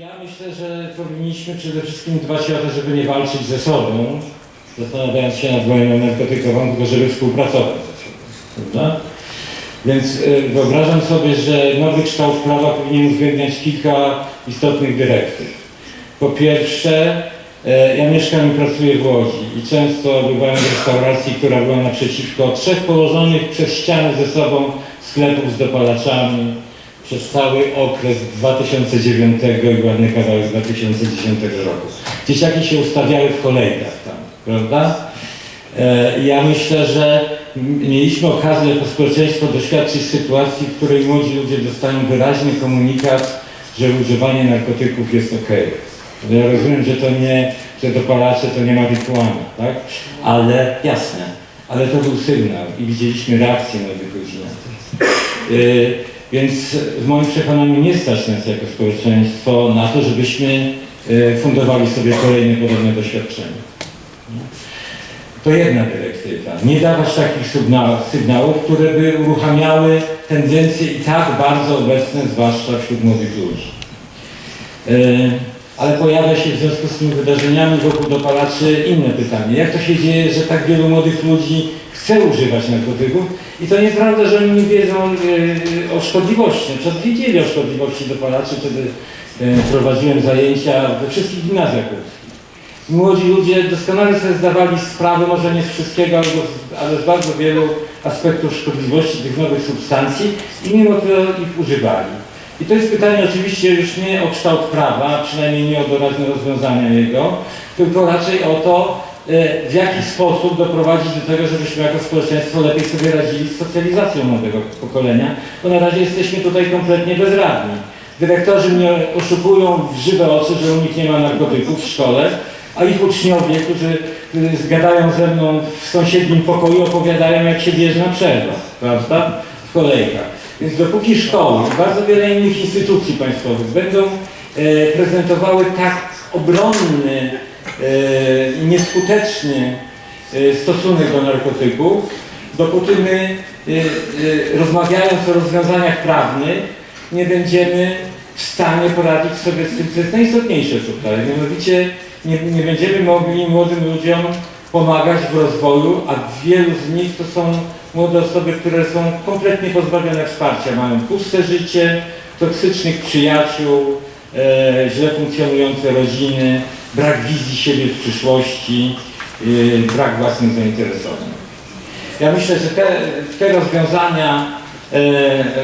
ja myślę, że powinniśmy przede wszystkim dbać o to, żeby nie walczyć ze sobą, zastanawiając się nad wojną narkotykową, tylko żeby współpracować ze sobą. Prawda? Więc y, wyobrażam sobie, że nowy kształt prawa powinien uwzględniać kilka istotnych dyrektyw. Po pierwsze, e, ja mieszkam i pracuję w Łodzi i często bywałem w restauracji, która była naprzeciwko trzech położonych przez ścianę ze sobą sklepów z dopalaczami przez cały okres 2009 i ładny kawałek z 2010 roku. Dzieciaki się ustawiały w kolejkach tam, prawda? E, Ja myślę, że mieliśmy okazję jako społeczeństwo doświadczyć sytuacji, w której młodzi ludzie dostają wyraźny komunikat, że używanie narkotyków jest ok. Ja rozumiem, że to nie, że dopalacze to nie marihuana, tak? Ale jasne, ale to był sygnał i widzieliśmy reakcję młodych ludzi na to. Więc w moim przekonaniu nie stać nas jako społeczeństwo na to, żebyśmy y, fundowali sobie kolejne podobne doświadczenia. To jedna dyrektywa. Nie dawać takich sygna- sygnałów, które by uruchamiały tendencje i tak bardzo obecne, zwłaszcza wśród młodych ludzi. Ale pojawia się w związku z tymi wydarzeniami wokół dopalaczy inne pytanie. Jak to się dzieje, że tak wielu młodych ludzi chce używać narkotyków i to nieprawda, że oni nie wiedzą yy, o szkodliwości. Na przykład wiedzieli o szkodliwości dopalaczy, kiedy yy, prowadziłem zajęcia we wszystkich gimnazjach polskich. Młodzi ludzie doskonale sobie zdawali sprawę, może nie z wszystkiego, ale z bardzo wielu aspektów szkodliwości tych nowych substancji i mimo to ich używali. I to jest pytanie oczywiście już nie o kształt prawa, przynajmniej nie o doraźne rozwiązania jego, tylko raczej o to, e, w jaki sposób doprowadzić do tego, żebyśmy jako społeczeństwo lepiej sobie radzili z socjalizacją młodego pokolenia, bo na razie jesteśmy tutaj kompletnie bezradni. Dyrektorzy mnie oszukują w żywe oczy, że u nich nie ma narkotyków w szkole, a ich uczniowie, którzy którzy zgadają ze mną w sąsiednim pokoju, opowiadają jak się bierze na przerwach, prawda? W kolejkach. Więc dopóki szkoły bardzo wiele innych instytucji państwowych będą e, prezentowały tak obronny e, nieskuteczny e, stosunek do narkotyków, dopóty my e, e, rozmawiając o rozwiązaniach prawnych nie będziemy w stanie poradzić sobie z tym, co jest najistotniejsze tutaj. Mianowicie nie, nie będziemy mogli młodym ludziom pomagać w rozwoju, a wielu z nich to są młode osoby, które są kompletnie pozbawione wsparcia. Mają puste życie, toksycznych przyjaciół, e, źle funkcjonujące rodziny, brak wizji siebie w przyszłości, e, brak własnych zainteresowań. Ja myślę, że te, te rozwiązania,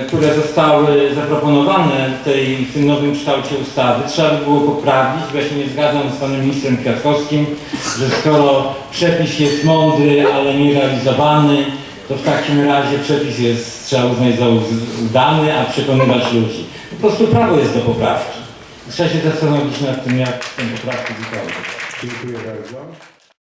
które zostały zaproponowane w, tej, w tym nowym kształcie ustawy, trzeba by było poprawić, ja się nie zgadzam z panem ministrem Kwiatkowskim, że skoro przepis jest mądry, ale nie realizowany, to w takim razie przepis jest, trzeba uznać za udany, a przekonywać ludzi. Po prostu prawo jest do poprawki. Trzeba się zastanowić nad tym, jak tę poprawkę wykonać. Dziękuję bardzo.